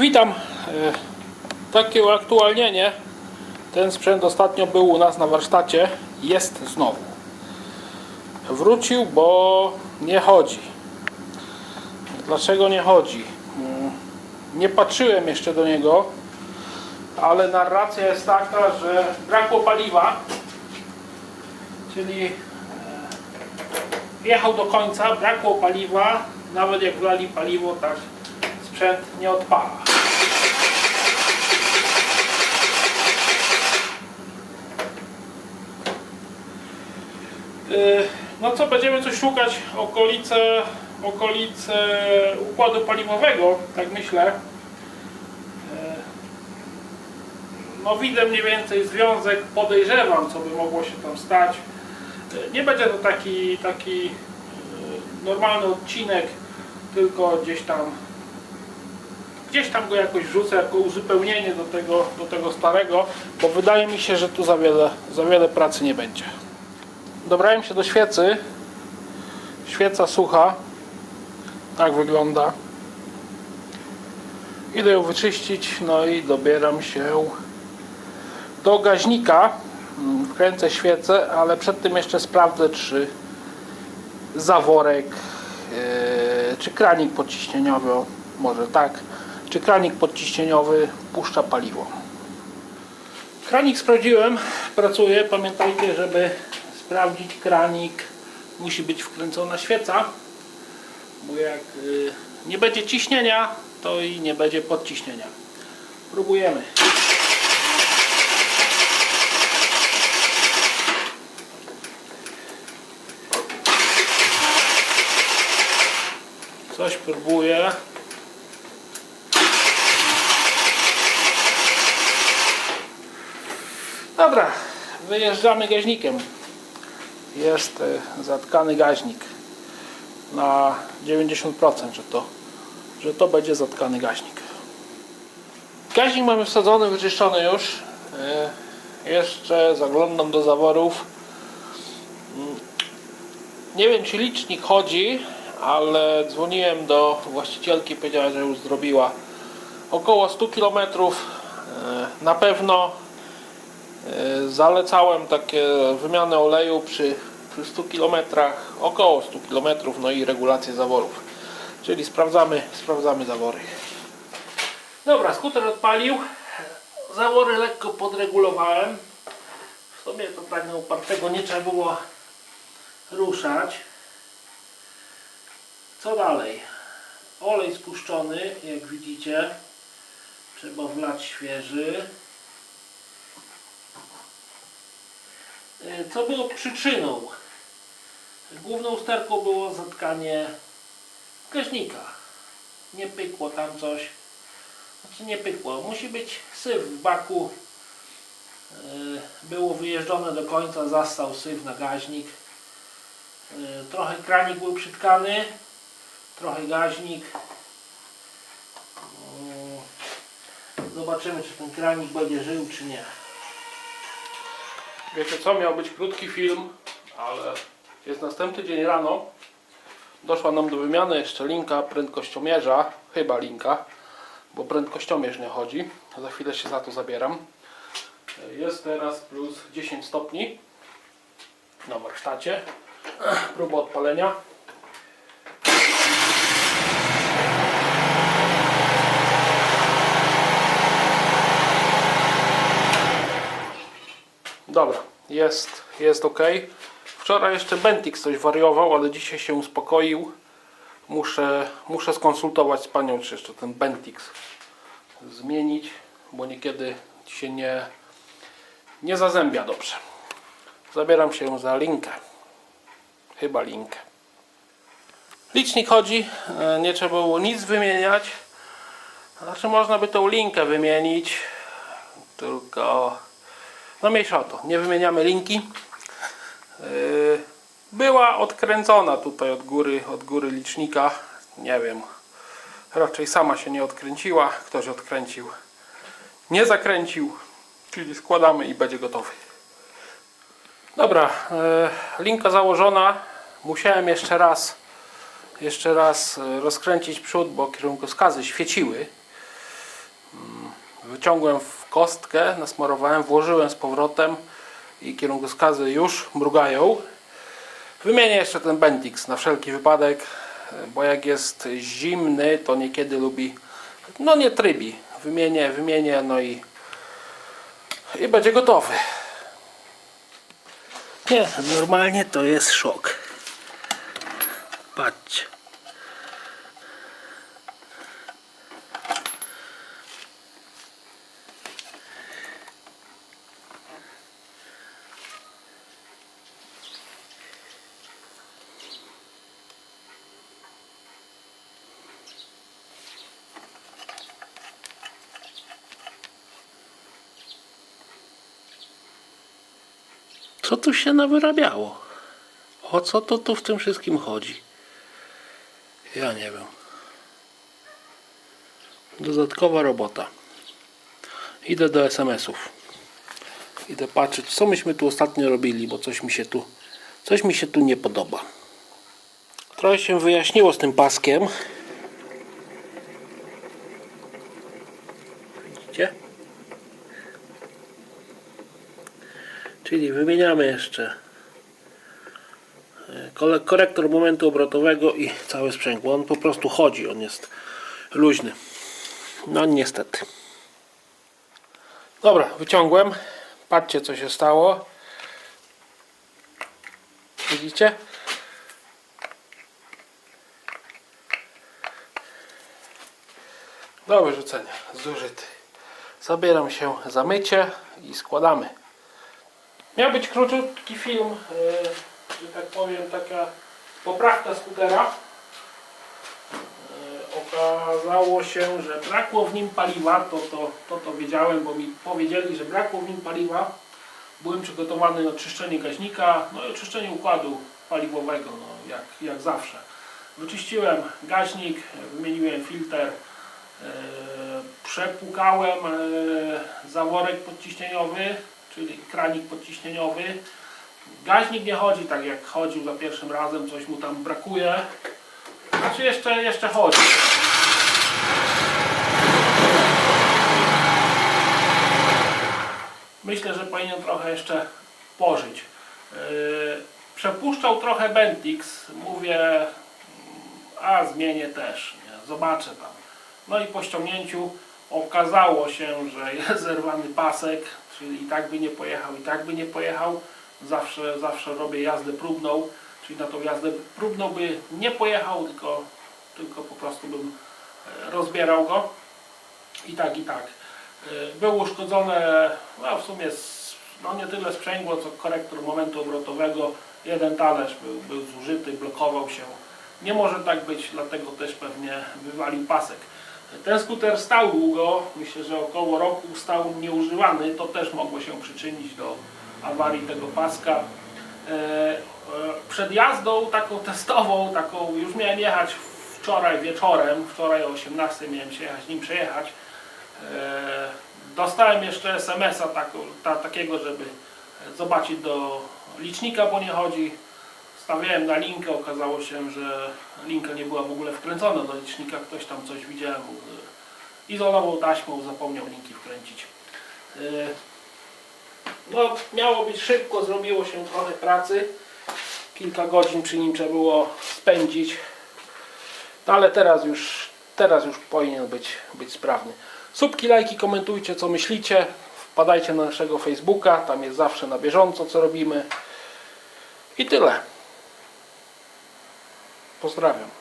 Witam. E, Takie uaktualnienie. Ten sprzęt ostatnio był u nas na warsztacie. Jest znowu. Wrócił, bo nie chodzi. Dlaczego nie chodzi? Mm, Nie patrzyłem jeszcze do niego, ale narracja jest taka, że brakło paliwa. Czyli e, wjechał do końca, brakło paliwa. Nawet jak wlali paliwo, tak sprzęt nie odpala. Yy, No co, będziemy coś szukać okolice, okolice układu paliwowego, tak myślę. Yy, No widzę mniej więcej związek, podejrzewam, co by mogło się tam stać. Yy, Nie będzie to taki, taki normalny odcinek, tylko gdzieś tam gdzieś tam go jakoś wrzucę jako uzupełnienie do tego, do tego starego, bo wydaje mi się, że tu za wiele, za wiele pracy nie będzie. Dobrałem się do świecy. Świeca sucha. Tak wygląda. Idę ją wyczyścić, no i dobieram się do gaźnika. Wkręcę świecę, ale przed tym jeszcze sprawdzę, czy zaworek, yy, czy kranik podciśnieniowy, może tak, czy kranik podciśnieniowy puszcza paliwo. Kranik sprawdziłem, pracuje. Pamiętajcie, żeby sprawdzić kranik, musi być wkręcona świeca, bo jak y, nie będzie ciśnienia, to i nie będzie podciśnienia. Próbujemy. Coś próbuję. Dobra, wyjeżdżamy gaźnikiem. Jest e, zatkany gaźnik na 90%, że to, że to będzie zatkany gaźnik. Gaźnik mamy wsadzony, wyczyszczony już. E, Jeszcze zaglądam do zaworów. Mm, Nie wiem czy licznik chodzi, ale dzwoniłem do właścicielki, powiedziała, że już zrobiła około 100 km. Na pewno Zalecałem takie wymianę oleju przy, przy 100 km, około 100 km, no i regulację zaworów. Czyli sprawdzamy, sprawdzamy zawory. Dobra, skuter odpalił. Zawory lekko podregulowałem. W sobie to tak na upartego nie trzeba było ruszać. Co dalej? Olej spuszczony, jak widzicie. Trzeba wlać świeży. Co było przyczyną? Główną usterką było zatkanie gaźnika. Nie pykło tam coś. Znaczy nie pykło. Musi być syf w baku. Yy, Było wyjeżdżone do końca, zastał syf na gaźnik. Yy, Trochę kranik był przytkany. Trochę gaźnik. Yy, Zobaczymy, czy ten kranik będzie żył, czy nie. Wiecie co, miał być krótki film, ale jest następny dzień rano. Doszła nam do wymiany jeszcze linka prędkościomierza, chyba linka, bo prędkościomierz nie chodzi. Za chwilę się za to zabieram. Jest teraz plus 10 stopni na warsztacie. Próba odpalenia. Dobra, jest, jest ok. Wczoraj jeszcze Bentix coś wariował, ale dzisiaj się uspokoił. Muszę, muszę skonsultować z panią, czy jeszcze ten Bentix zmienić, bo niekiedy się nie, nie zazębia dobrze. Zabieram się za linkę. Chyba linkę. Licznik chodzi, e, nie trzeba było nic wymieniać. Znaczy można by tą linkę wymienić, tylko no mniejsza o to, nie wymieniamy linki. Yy, Była odkręcona tutaj od góry, od góry licznika. Nie wiem, raczej sama się nie odkręciła. Ktoś odkręcił, nie zakręcił, czyli składamy i będzie gotowy. Dobra, yy, linka założona. Musiałem jeszcze raz jeszcze raz e, rozkręcić przód, bo kierunkowskazy świeciły. wyciągłem w kostkę, nasmarowałem, włożyłem z powrotem i kierunkowskazy już mrugają. Wymienię jeszcze ten Bentix na wszelki wypadek, bo jak jest zimny, to niekiedy lubi, no nie trybi. Wymienię, wymienię, no i, i będzie gotowy. Nie, normalnie to jest szok. Patrzcie. Co tu się nawyrabiało? O co to tu w tym wszystkim chodzi? Ja nie wiem. Dodatkowa robota. Idę do SMS-ów. Idę patrzeć, co myśmy tu ostatnio robili, bo coś mi się tu, coś mi się tu nie podoba. Trochę się wyjaśniło z tym paskiem. Czyli wymieniamy jeszcze e, korektor momentu obrotowego i cały sprzęg. On po prostu chodzi, on jest luźny. No niestety. Dobra, wyciągłem. Patrzcie co się stało. Widzicie? Do wyrzucenia. Zużyty. Zabieram się za mycie i składamy. Miał być króciutki film, e, że tak powiem, taka poprawka skutera. E, Okazało się, że brakło w nim paliwa, to to, to to wiedziałem, bo mi powiedzieli, że brakło w nim paliwa. Byłem przygotowany na czyszczenie gaźnika, no i oczyszczenie układu paliwowego, no jak, jak zawsze. Wyczyściłem gaźnik, wymieniłem filtr, e, przepłukałem zaworek podciśnieniowy, czyli kranik podciśnieniowy. Gaźnik nie chodzi tak jak chodził za pierwszym razem, coś mu tam brakuje. Znaczy jeszcze, jeszcze chodzi. Myślę, że powinien trochę jeszcze pożyć. Yy, Przepuszczał trochę Bentix. Mówię, a zmienię też. Nie? Zobaczę tam. No i po ściągnięciu okazało się, że jest zerwany pasek, czyli i tak by nie pojechał, i tak by nie pojechał. Zawsze, zawsze robię jazdę próbną, czyli na tą jazdę próbną by nie pojechał, tylko, tylko po prostu bym e, rozbierał go. I tak, i tak. E, Było uszkodzone, no w sumie no nie tyle sprzęgło, co korektor momentu obrotowego. Jeden talerz był, był zużyty, blokował się. Nie może tak być, dlatego też pewnie wywalił pasek. Ten skuter stał długo, myślę, że około roku stał nieużywany, to też mogło się przyczynić do awarii tego paska. E, e, Przed jazdą taką testową, taką już miałem jechać wczoraj wieczorem, wczoraj o 18 miałem się jechać, nim przejechać. E, Dostałem jeszcze SMS-a takiego, żeby zobaczyć do licznika, bo nie chodzi. Stawiałem na linkę, okazało się, że linka nie była w ogóle wkręcona do licznika. Ktoś tam coś widziałem, e, izolował taśmą, zapomniał linki wkręcić. E, No, miało być szybko, zrobiło się trochę pracy. Kilka godzin przy nim trzeba było spędzić. No ale teraz już, teraz już powinien być, być sprawny. Subki, lajki, komentujcie co myślicie. Wpadajcie na naszego Facebooka, tam jest zawsze na bieżąco co robimy. I tyle. Pozdrawiam.